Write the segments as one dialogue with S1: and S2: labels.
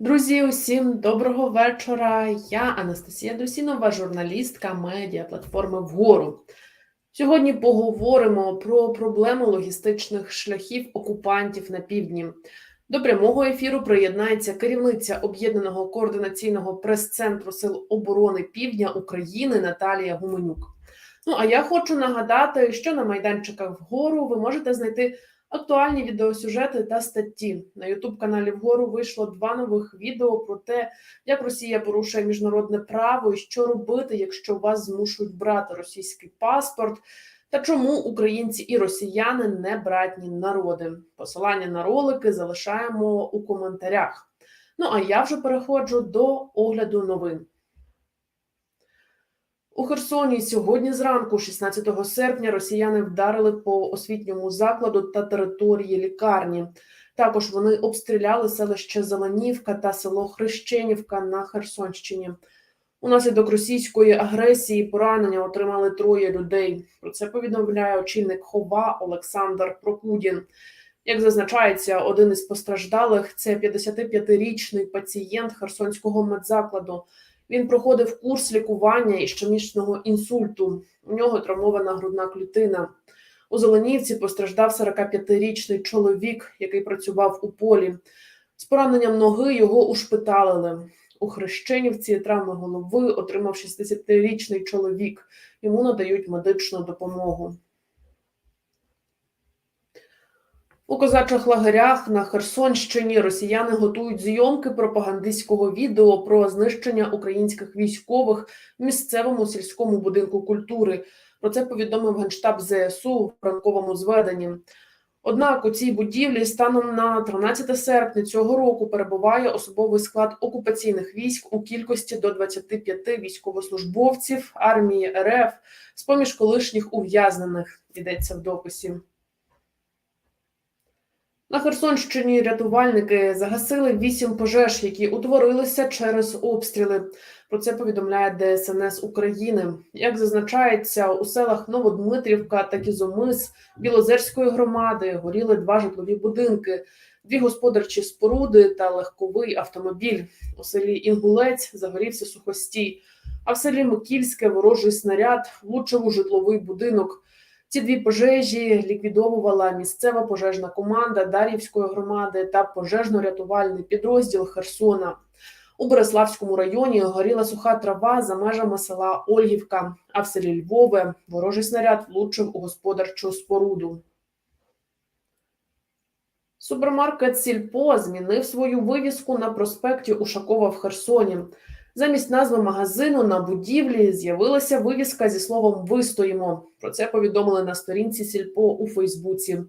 S1: Друзі, усім доброго вечора. Я Анастасія Досінова, журналістка медіа платформи Вгору. Сьогодні поговоримо про проблему логістичних шляхів окупантів на півдні. До прямого ефіру приєднається керівниця об'єднаного координаційного прес-центру Сил оборони Півдня України Наталія Гуменюк. Ну а я хочу нагадати, що на майданчиках вгору ви можете знайти актуальні відеосюжети та статті. На Ютуб-каналі вгору вийшло два нових відео про те, як Росія порушує міжнародне право і що робити, якщо вас змушують брати російський паспорт. Та чому українці і росіяни не братні народи? Посилання на ролики залишаємо у коментарях. Ну а я вже переходжу до огляду новин. У Херсоні сьогодні зранку, 16 серпня, росіяни вдарили по освітньому закладу та території лікарні. Також вони обстріляли селище Зеленівка та село Хрещенівка на Херсонщині. Унаслідок російської агресії поранення отримали троє людей. Про це повідомляє очільник хова Олександр Прокудін. Як зазначається, один із постраждалих це 55-річний пацієнт Херсонського медзакладу. Він проходив курс лікування ішемічного інсульту. У нього травмована грудна клітина. У Зеленівці постраждав 45-річний чоловік, який працював у полі. З пораненням ноги його ушпиталили. У Хрещенівці травми голови отримав 60-річний чоловік. Йому надають медичну допомогу. У козачих лагерях на Херсонщині росіяни готують зйомки пропагандистського відео про знищення українських військових в місцевому сільському будинку культури. Про це повідомив генштаб ЗСУ в ранковому зведенні. Однак у цій будівлі станом на 13 серпня цього року перебуває особовий склад окупаційних військ у кількості до 25 військовослужбовців армії РФ з поміж колишніх ув'язнених. Йдеться в дописі. На Херсонщині рятувальники загасили вісім пожеж, які утворилися через обстріли. Про це повідомляє ДСНС України. Як зазначається, у селах Новодмитрівка та Кізомис Білозерської громади горіли два житлові будинки, дві господарчі споруди та легковий автомобіль. У селі Інгулець загорівся сухостій, а в селі Микільське ворожий снаряд влучив у житловий будинок. Ці дві пожежі ліквідовувала місцева пожежна команда Дар'ївської громади та пожежно-рятувальний підрозділ Херсона. У Береславському районі горіла суха трава за межами села Ольгівка, а в селі Львове ворожий снаряд влучив у господарчу споруду. Супермаркет Сільпо змінив свою вивіску на проспекті Ушакова в Херсоні. Замість назви магазину на будівлі з'явилася вивіска зі словом Вистоїмо. Про це повідомили на сторінці Сільпо у Фейсбуці.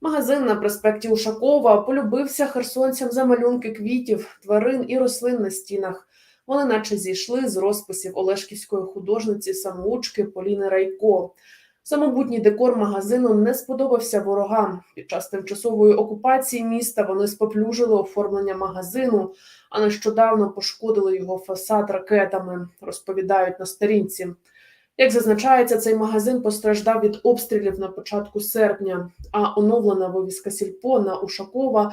S1: Магазин на проспекті Ушакова полюбився херсонцям за малюнки квітів, тварин і рослин на стінах. Вони, наче зійшли з розписів Олешківської художниці самоучки Поліни Райко. Самобутній декор магазину не сподобався ворогам. Під час тимчасової окупації міста вони споплюжили оформлення магазину, а нещодавно пошкодили його фасад ракетами, розповідають на сторінці. Як зазначається, цей магазин постраждав від обстрілів на початку серпня, а оновлена вивіска Сільпо на Ушакова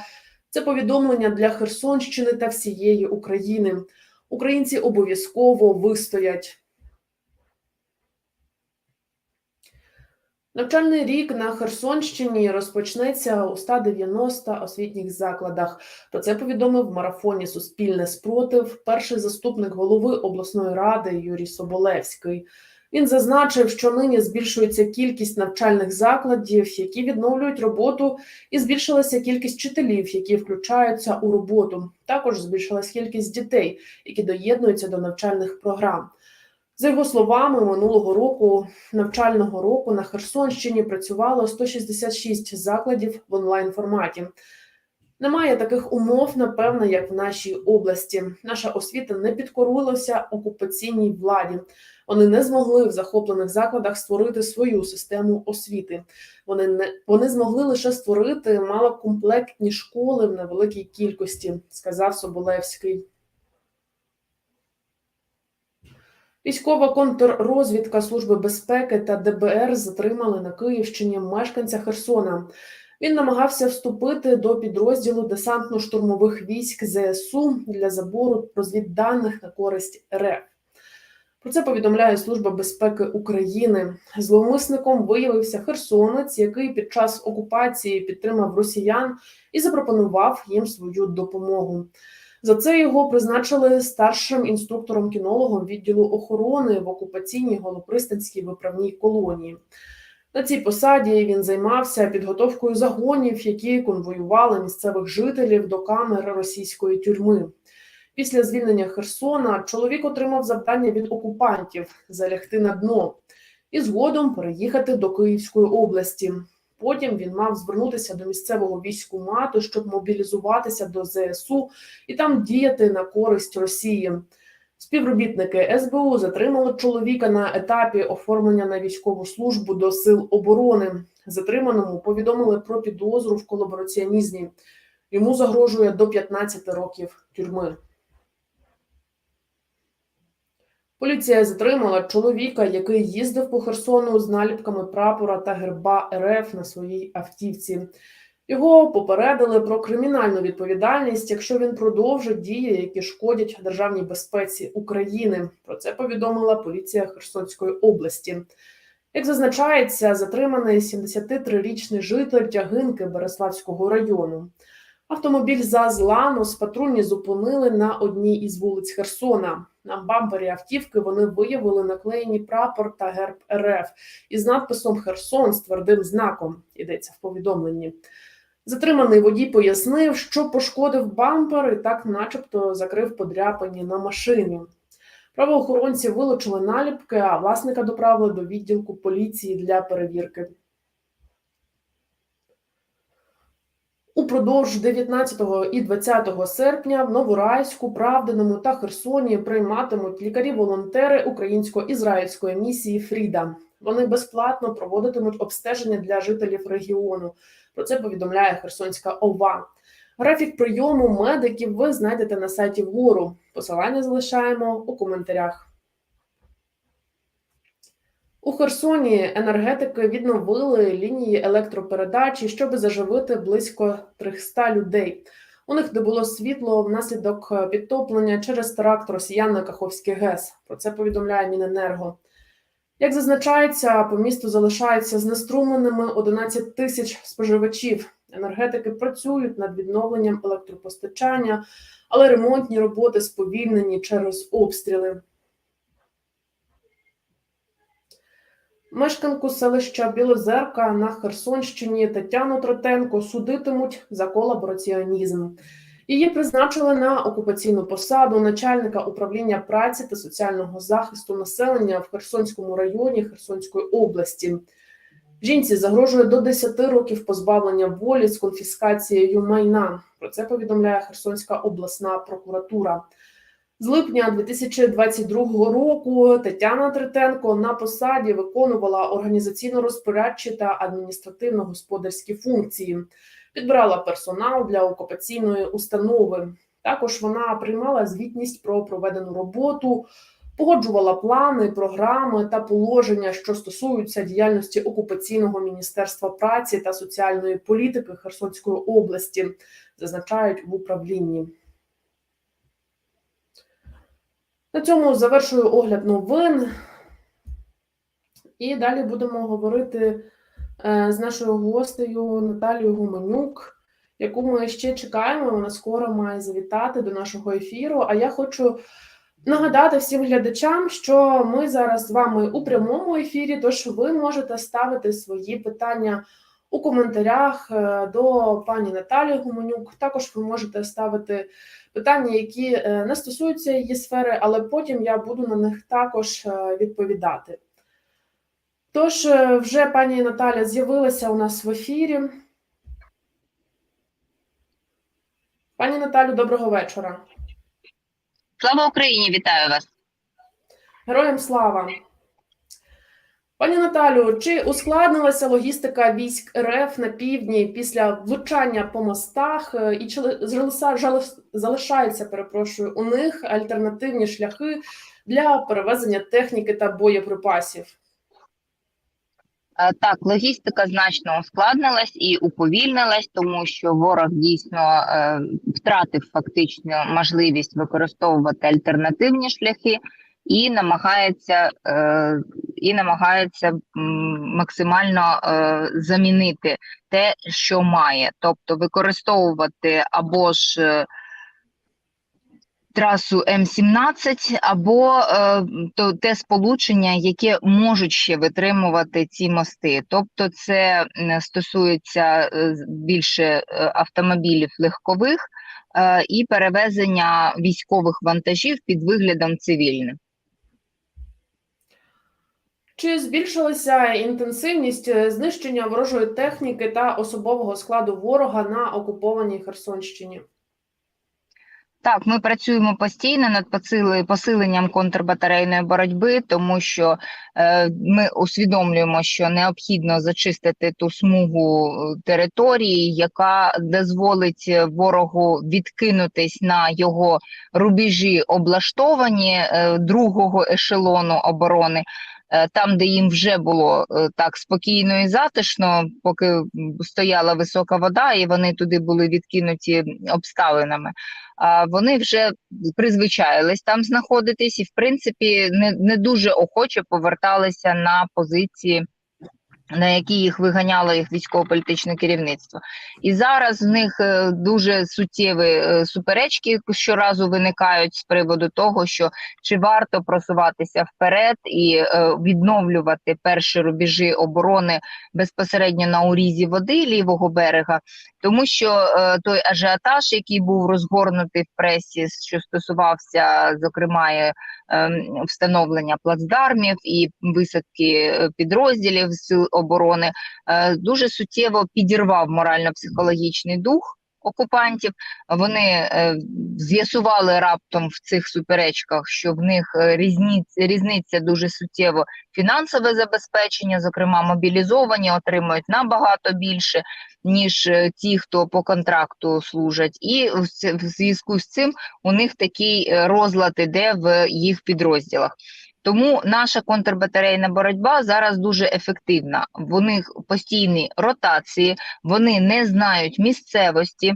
S1: це повідомлення для Херсонщини та всієї України. Українці обов'язково вистоять. Навчальний рік на Херсонщині розпочнеться у 190 освітніх закладах. Про це повідомив в марафоні Суспільне спротив перший заступник голови обласної ради Юрій Соболевський. Він зазначив, що нині збільшується кількість навчальних закладів, які відновлюють роботу, і збільшилася кількість вчителів, які включаються у роботу. Також збільшилась кількість дітей, які доєднуються до навчальних програм. За його словами, минулого року навчального року на Херсонщині працювало 166 закладів в онлайн форматі. Немає таких умов, напевно, як в нашій області. Наша освіта не підкорилася окупаційній владі. Вони не змогли в захоплених закладах створити свою систему освіти. Вони не вони змогли лише створити малокомплектні школи в невеликій кількості, сказав Соболевський. Військова контррозвідка Служби безпеки та ДБР затримали на Київщині мешканця Херсона. Він намагався вступити до підрозділу десантно-штурмових військ ЗСУ для забору розвідданих на користь РФ. Про це повідомляє Служба безпеки України. Зловмисником виявився херсонець, який під час окупації підтримав росіян і запропонував їм свою допомогу. За це його призначили старшим інструктором-кінологом відділу охорони в окупаційній Голопристанській виправній колонії. На цій посаді він займався підготовкою загонів, які конвоювали місцевих жителів до камер російської тюрми. Після звільнення Херсона чоловік отримав завдання від окупантів залягти на дно і згодом переїхати до Київської області. Потім він мав звернутися до місцевого військкомату, щоб мобілізуватися до ЗСУ і там діяти на користь Росії. Співробітники СБУ затримали чоловіка на етапі оформлення на військову службу до сил оборони. Затриманому повідомили про підозру в колабораціонізмі. Йому загрожує до 15 років тюрми. Поліція затримала чоловіка, який їздив по Херсону з наліпками прапора та герба РФ на своїй автівці. Його попередили про кримінальну відповідальність, якщо він продовжить дії, які шкодять державній безпеці України. Про це повідомила поліція Херсонської області. Як зазначається, затриманий 73-річний житель тягинки Береславського району. Автомобіль ЗАЗ «Ланос» патрульні зупинили на одній із вулиць Херсона. На бампері автівки вони виявили наклеєні прапор та герб РФ із надписом Херсон з твердим знаком. Йдеться в повідомленні. Затриманий водій пояснив, що пошкодив бампер і так, начебто, закрив подряпані на машині. Правоохоронці вилучили наліпки, а власника доправили до відділку поліції для перевірки. Упродовж 19 і 20 серпня в Новорайську, Правдиному та Херсоні прийматимуть лікарі-волонтери українсько-ізраїльської місії Фріда. Вони безплатно проводитимуть обстеження для жителів регіону. Про це повідомляє Херсонська ОВА. Графік прийому медиків ви знайдете на сайті вгору. Посилання залишаємо у коментарях. У Херсоні енергетики відновили лінії електропередачі, щоб заживити близько 300 людей. У них не було світло внаслідок підтоплення через теракт росіян на Каховський ГЕС. Про це повідомляє Міненерго. Як зазначається, по місту залишаються знеструмленими 11 тисяч споживачів. Енергетики працюють над відновленням електропостачання, але ремонтні роботи сповільнені через обстріли. Мешканку селища Білозерка на Херсонщині Тетяну Тротенко судитимуть за колабораціонізм. Її призначили на окупаційну посаду начальника управління праці та соціального захисту населення в Херсонському районі Херсонської області. Жінці загрожує до 10 років позбавлення волі з конфіскацією майна. Про це повідомляє Херсонська обласна прокуратура. З липня 2022 року Тетяна Третенко на посаді виконувала організаційно-розпорядчі та адміністративно-господарські функції, підбирала персонал для окупаційної установи. Також вона приймала звітність про проведену роботу, погоджувала плани, програми та положення, що стосуються діяльності окупаційного міністерства праці та соціальної політики Херсонської області, зазначають в управлінні. На цьому завершую огляд новин. І далі будемо говорити е, з нашою гостею Наталією Гуменюк, яку ми ще чекаємо. Вона скоро має завітати до нашого ефіру. А я хочу нагадати всім глядачам, що ми зараз з вами у прямому ефірі, тож ви можете ставити свої питання у коментарях е, до пані Наталії Гуменюк. Також ви можете ставити питання, які е, не стосуються її сфери, але потім я буду на них також е, відповідати. Тож, вже пані Наталя з'явилася у нас в ефірі. Пані Наталю, доброго вечора.
S2: Слава Україні! Вітаю вас!
S1: Героям слава! Пані Наталю, чи ускладнилася логістика військ РФ на півдні після влучання по мостах, е, і чи залишаються, перепрошую, у них альтернативні шляхи для перевезення техніки та боєприпасів?
S2: Е, Так, логістика значно ускладнилась і уповільнилась, тому що ворог дійсно е, втратив фактично можливість використовувати альтернативні шляхи і намагається, е, і намагається максимально е, замінити те, що має, тобто використовувати або ж е, трасу М17 або то те сполучення, яке можуть ще витримувати ці мости. Тобто, це стосується більше автомобілів легкових і перевезення військових вантажів під виглядом цивільним.
S1: Чи збільшилася інтенсивність е, знищення ворожої техніки та особового складу ворога на окупованій Херсонщині?
S2: Так, ми працюємо постійно над посиленням контрбатарейної боротьби, тому що е, ми усвідомлюємо, що необхідно зачистити ту смугу е, території, яка дозволить е, ворогу відкинутись на його рубежі облаштовані е, другого ешелону оборони. Е, Там, де їм вже було е, так спокійно і затишно, поки стояла висока вода, і вони туди були відкинуті обставинами а, вони вже призвичаїлись там знаходитись і, в принципі, не, не дуже охоче поверталися на позиції, на які їх виганяло їх військово-політичне керівництво. І зараз в них е, дуже суттєві е, суперечки щоразу виникають з приводу того, що чи варто просуватися вперед і е, відновлювати перші рубежі оборони безпосередньо на урізі води лівого берега, тому що той ажіотаж, який був розгорнутий в пресі, що стосувався зокрема ем, встановлення плацдармів і висадки підрозділів оборони, е, дуже суттєво підірвав морально-психологічний дух. Окупантів вони е, з'ясували раптом в цих суперечках, що в них е, різниць, різниця дуже суттєво фінансове забезпечення, зокрема мобілізовані, отримують набагато більше ніж ті, хто по контракту служать, і в зв'язку з цим у них такий розлад іде в їх підрозділах. Тому наша контрбатарейна боротьба зараз дуже ефективна. В них постійні ротації, вони не знають місцевості.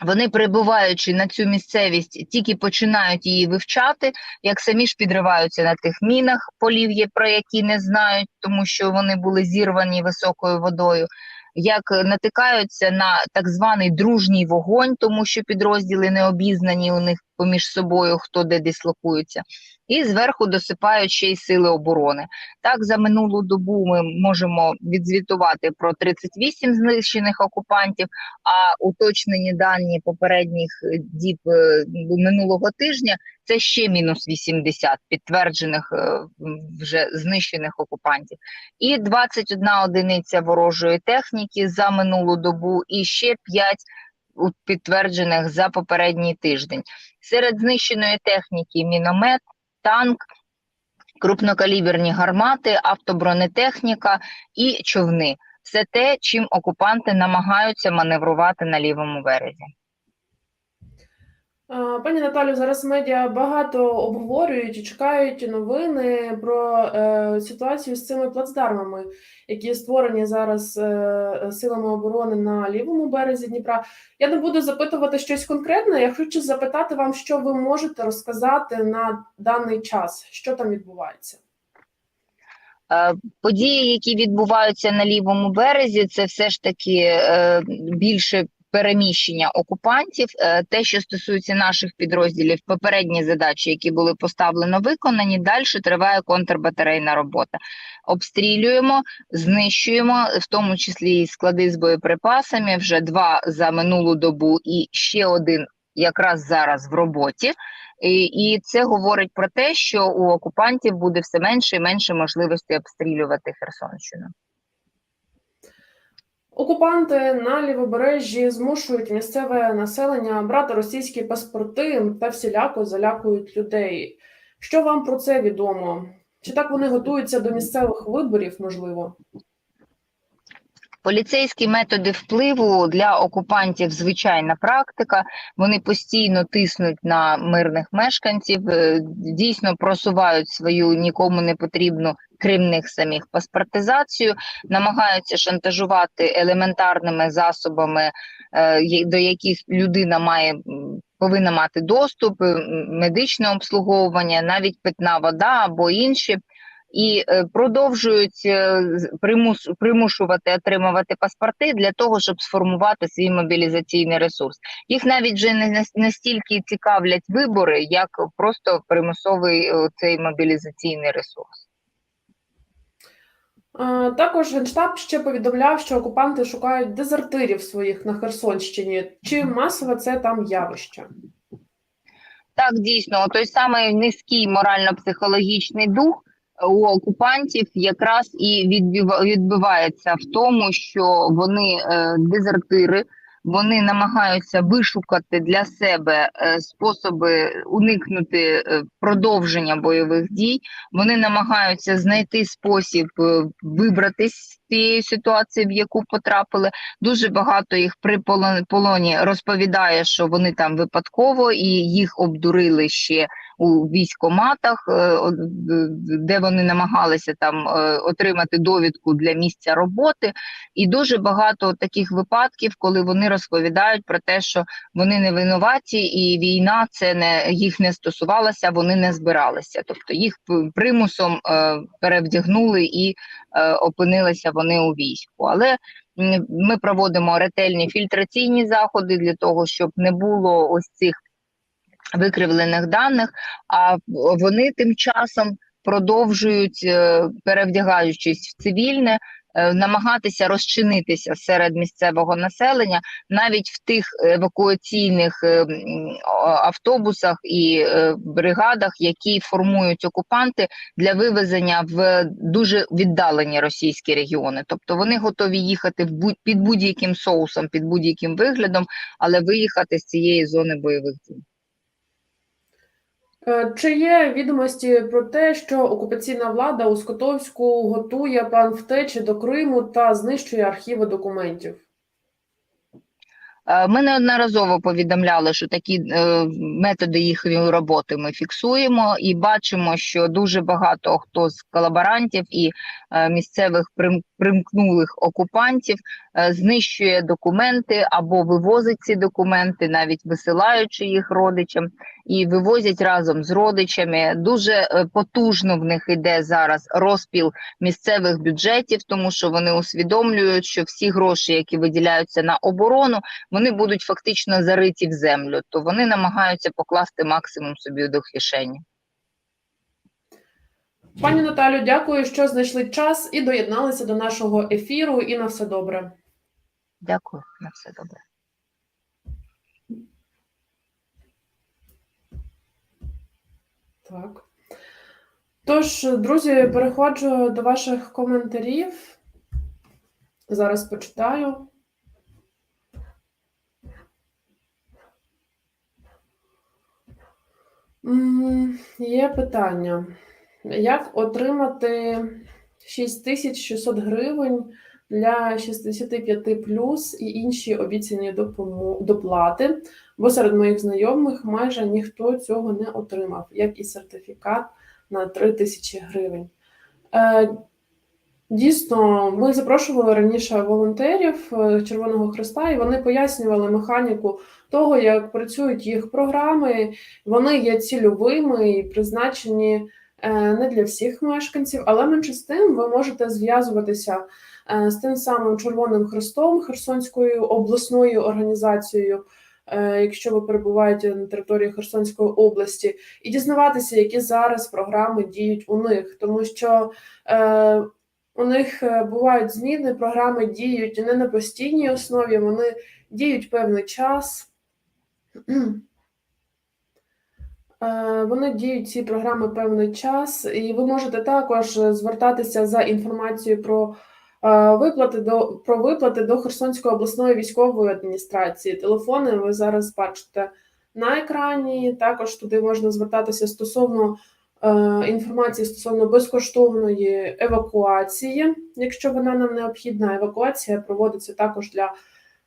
S2: Вони, прибуваючи на цю місцевість, тільки починають її вивчати, як самі ж підриваються на тих мінах полів, є, про які не знають, тому що вони були зірвані високою водою. Як натикаються на так званий дружній вогонь, тому що підрозділи не обізнані у них поміж собою, хто де дислокується, і зверху досипають ще й сили оборони. Так, за минулу добу ми можемо відзвітувати про 38 знищених окупантів, а уточнені дані попередніх е, діб е, минулого тижня це ще мінус 80 підтверджених е, вже знищених окупантів, і 21 одиниця ворожої техніки за минулу добу, і ще 5 у- підтверджених за попередній тиждень. Серед знищеної техніки міномет, танк. Крупнокаліберні гармати, автобронетехніка і човни все те, чим окупанти намагаються маневрувати на лівому березі.
S1: Е, Пані Наталю, зараз медіа багато обговорюють і чекають новини про е, ситуацію з цими плацдармами, які створені зараз е, силами оборони на лівому березі Дніпра. Я не буду запитувати щось конкретне. Я хочу запитати вам, що ви можете розказати на даний час, що там відбувається.
S2: Е, Події, які відбуваються на лівому березі, це все ж таки е, більше переміщення окупантів. Е, Те, що стосується наших підрозділів, попередні задачі, які були поставлено, виконані. Далі триває контрбатарейна робота. Обстрілюємо, знищуємо, в тому числі і склади з боєприпасами. Вже два за минулу добу, і ще один якраз зараз в роботі. І, і це говорить про те, що у окупантів буде все менше і менше можливості обстрілювати Херсонщину.
S1: Окупанти на лівобережжі змушують місцеве населення брати російські паспорти та всіляко залякують людей. Що вам про це відомо? Чи так вони готуються до місцевих виборів? Можливо,
S2: Поліцейські методи впливу для окупантів звичайна практика. Вони постійно тиснуть на мирних мешканців, е, дійсно просувають свою нікому не потрібну крім них самих, паспортизацію, намагаються шантажувати елементарними засобами, е, до яких людина має повинна мати доступ, медичне обслуговування, навіть питна вода або інші. І е, продовжують е, примус, примушувати отримувати паспорти для того, щоб сформувати свій мобілізаційний ресурс. Їх навіть вже не настільки цікавлять вибори, як просто примусовий цей мобілізаційний ресурс.
S1: Е, Також Генштаб ще повідомляв, що окупанти шукають дезертирів своїх на Херсонщині. Чи масове це там явище?
S2: Так, дійсно, той самий низький морально-психологічний дух у окупантів якраз і відбива- відбивається в тому, що вони е, дезертири, вони намагаються вишукати для себе е, способи уникнути е, продовження бойових дій. Вони намагаються знайти спосіб е, вибратись тієї ситуації, в яку потрапили. Дуже багато їх при полон- полоні розповідає, що вони там випадково і їх обдурили ще у військоматах, е, де вони намагалися там е, отримати довідку для місця роботи. І дуже багато таких випадків, коли вони розповідають про те, що вони не винуваті, і війна це не їх не стосувалася, вони не збиралися. Тобто їх примусом е, перевдягнули і опинилися вони у війську. Але ми проводимо ретельні фільтраційні заходи для того, щоб не було ось цих викривлених даних, а вони тим часом продовжують, е, перевдягаючись в цивільне, намагатися розчинитися серед місцевого населення, навіть в тих евакуаційних е, автобусах і е, бригадах, які формують окупанти для вивезення в дуже віддалені російські регіони. Тобто вони готові їхати в будь під будь-яким соусом, під будь-яким виглядом, але виїхати з цієї зони бойових дій.
S1: Е, Чи є відомості про те, що окупаційна влада у Скотовську готує план втечі до Криму та знищує архіви документів?
S2: Е, Ми неодноразово повідомляли, що такі е, методи їхньої роботи ми фіксуємо і бачимо, що дуже багато хто з колаборантів і місцевих примкнулих окупантів е, знищує документи або вивозить ці документи, навіть висилаючи їх родичам, і вивозять разом з родичами. Дуже е, потужно в них іде зараз розпіл місцевих бюджетів, тому що вони усвідомлюють, що всі гроші, які виділяються на оборону, вони будуть фактично зариті в землю, то вони намагаються покласти максимум собі до кишені.
S1: Пані Наталю, дякую, що знайшли час і доєдналися до нашого ефіру. І на все добре.
S2: Дякую, на все добре.
S1: Так. Тож, друзі, переходжу до ваших коментарів. Зараз почитаю. Є питання. Як отримати 6600 гривень для 65 плюс і інші обіцяні доплати? бо серед моїх знайомих майже ніхто цього не отримав, як і сертифікат на 3 тисячі гривень. Е, Дійсно, ми запрошували раніше волонтерів е, Червоного Христа, і вони пояснювали механіку того, як працюють їх програми. Вони є цільовими і призначені не для всіх мешканців, але менше з тим ви можете зв'язуватися е, з тим самим Червоним Христом, Херсонською обласною організацією е, якщо ви перебуваєте на території Херсонської області, і дізнаватися, які зараз програми діють у них, тому що е, у них е, бувають зміни, програми діють не на постійній основі, вони діють певний час. Е, Вони діють ці програми певний час, і ви можете також звертатися за інформацією про е, виплати до про виплати до Херсонської обласної військової адміністрації. Телефони ви зараз бачите на екрані. Також туди можна звертатися стосовно е, інформації стосовно безкоштовної евакуації, якщо вона нам необхідна. Евакуація проводиться також для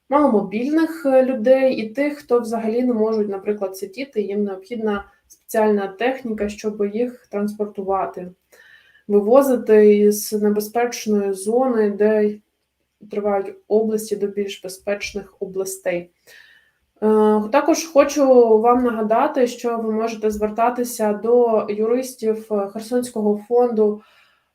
S1: маломобільних людей і тих, хто взагалі не можуть, наприклад, сидіти, їм необхідна спеціальна техніка, щоб їх транспортувати. вивозити із небезпечної зони, де тривають області до більш безпечних областей. Е, Також хочу вам нагадати, що ви можете звертатися до юристів е, Херсонського фонду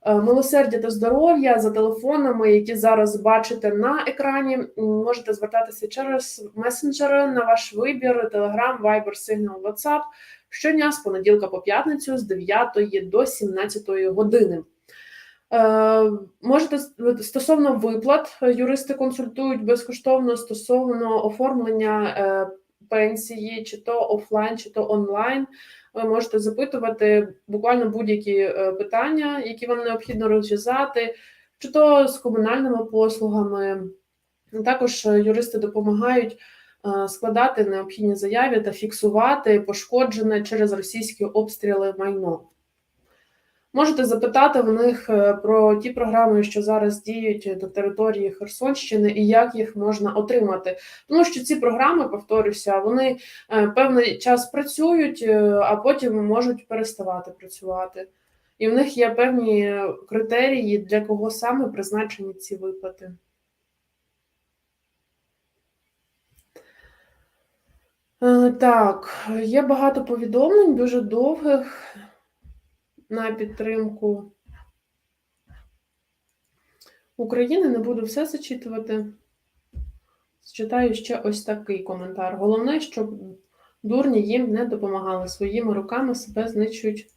S1: е, милосердя та здоров'я за телефонами, які зараз бачите на екрані. Можете звертатися через месенджери на ваш вибір: Telegram, Viber, Signal, WhatsApp щодня з понеділка по п'ятницю з 9 до 17 години. Е, можете стосовно виплат, е, юристи консультують безкоштовно стосовно оформлення е, пенсії, чи то офлайн, чи то онлайн. Ви можете запитувати буквально будь-які питання, які вам необхідно розв'язати, чи то з комунальними послугами. Також юристи допомагають складати необхідні заяви та фіксувати пошкоджене через російські обстріли майно. Можете запитати в них е, про ті програми, що зараз діють на території Херсонщини, і як їх можна отримати. Тому що ці програми, повторюся, вони е, певний час працюють, е, а потім можуть переставати працювати. І в них є певні критерії, для кого саме призначені ці виплати. Так, є багато повідомлень, дуже довгих на підтримку України. Не буду все зачитувати. Зчитаю ще ось такий коментар. Головне, щоб дурні їм не допомагали. Своїми руками себе знищують.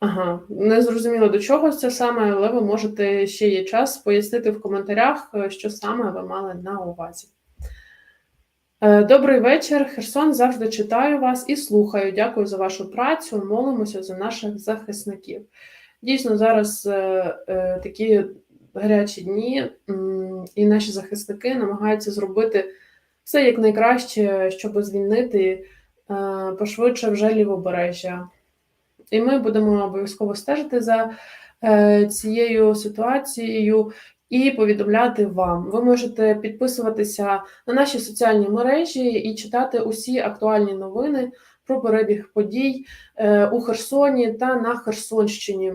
S1: Ага, не зрозуміло до чого це саме, але ви можете ще є час пояснити в коментарях, е, що саме ви мали на увазі. Е, Добрий вечір. Херсон завжди читаю вас і слухаю. Дякую за вашу працю. Молимося за наших захисників. Дійсно, зараз е, е, такі гарячі дні, і наші захисники намагаються зробити все як найкраще, щоб звільнити пошвидше вже лівобережжя. І ми будемо обов'язково стежити за цією ситуацією і повідомляти вам. Ви можете підписуватися на наші соціальні мережі і читати усі актуальні новини про перебіг подій е, у Херсоні та на Херсонщині.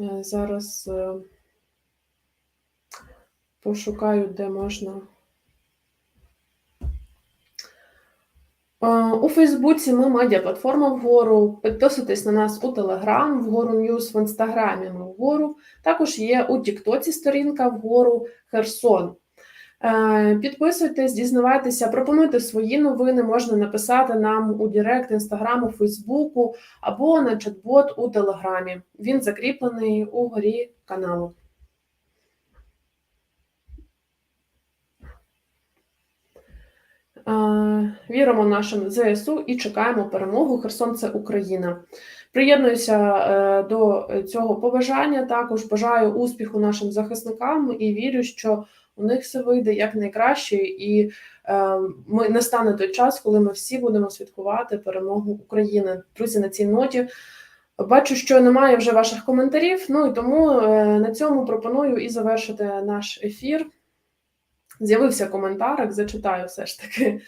S1: Е, Зараз е, пошукаю, де можна. У Фейсбуці ми медіаплатформа вгору. Підписуйтесь на нас у Телеграм, вгору Ньюс, в Інстаграмі ми вгору. Також є у Тіктоці сторінка вгору Херсон. Е, Підписуйтесь, дізнавайтеся, пропонуйте свої новини, можна написати нам у Директ, Інстаграму, Фейсбуку або на чат-бот у Телеграмі. Він закріплений угорі каналу. Віримо нашим ЗСУ і чекаємо перемогу. Херсон це Україна. Приєднуюся е, до цього побажання. Також бажаю успіху нашим захисникам і вірю, що у них все вийде як найкраще, і е, ми настане той час, коли ми всі будемо святкувати перемогу України. Друзі, на цій ноті. Бачу, що немає вже ваших коментарів. Ну і тому е, на цьому пропоную і завершити наш ефір. З'явився коментарик, зачитаю все ж таки,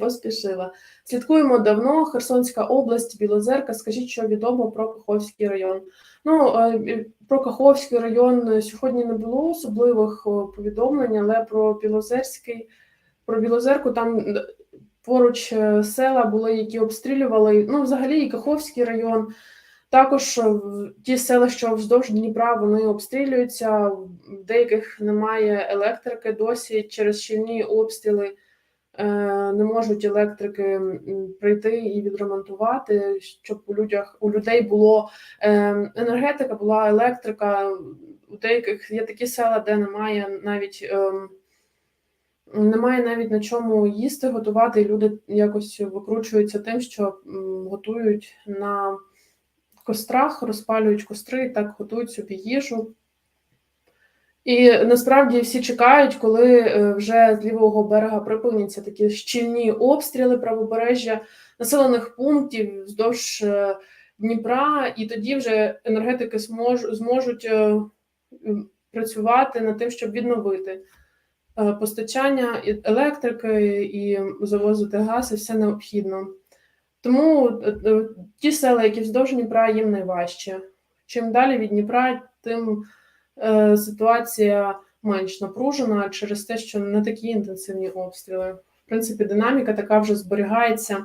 S1: поспішила. Слідкуємо давно. Херсонська область, Білозерка. Скажіть, що відомо про Каховський район. Ну, е, про Каховський район сьогодні не було особливих повідомлень, але про Білозерський, про Білозерку там поруч е, села були, які обстрілювали. Ну, взагалі, і Каховський район. Також е, ті села, що вздовж Дніпра, вони обстрілюються. В деяких немає електрики досі через щільні обстріли. е, Не можуть електрики прийти і відремонтувати, щоб у людях у людей було е, енергетика, була електрика. У деяких є такі села, де немає навіть ем, немає навіть на чому їсти, готувати, і люди якось викручуються тим, що готують на кострах, розпалюють костри, так готують собі їжу. І насправді всі чекають, коли е, вже з лівого берега припиняться такі щільні обстріли правобережжя населених пунктів вздовж е, Дніпра, і тоді вже енергетики змож- зможуть е, працювати над тим, щоб відновити постачання електрики і завозити газ, і все необхідно. Тому е, е, ті села, які вздовж Дніпра, їм найважче. Чим далі від Дніпра, тим е, ситуація менш напружена через те, що не такі інтенсивні обстріли. В принципі, динаміка така вже зберігається.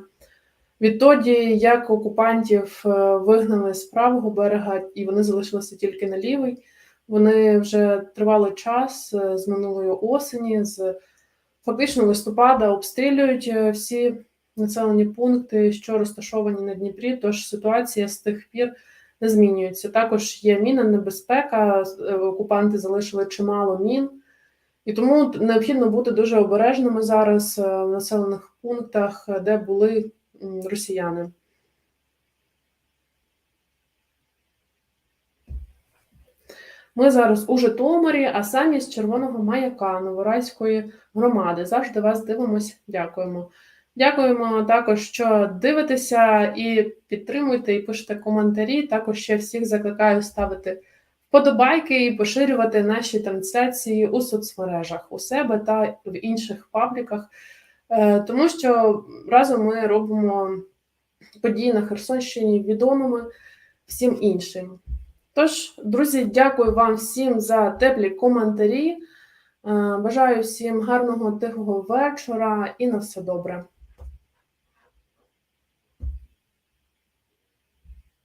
S1: Відтоді, як окупантів е, вигнали з правого берега, і вони залишилися тільки на лівий, вони вже тривалий час з минулої осені, з фактично листопада обстрілюють всі населені пункти, що розташовані на Дніпрі. Тож ситуація з тих пір не змінюється. Також є мінна небезпека, е, окупанти залишили чимало мін, і тому необхідно бути дуже обережними зараз е, в населених пунктах, е, де були росіяни. Ми зараз у Житомирі, а самі з Червоного маяка Новорайської громади. Завжди вас дивимось. Дякуємо. Дякуємо також, що дивитеся і підтримуєте, і пишете коментарі. Також ще всіх закликаю ставити вподобайки і поширювати наші трансляції у соцмережах у себе та в інших пабліках, Е, тому що разом ми робимо події на Херсонщині відомими всім іншим. Тож, друзі, дякую вам всім за теплі коментарі. Е, Бажаю всім гарного тихого вечора і на все добре.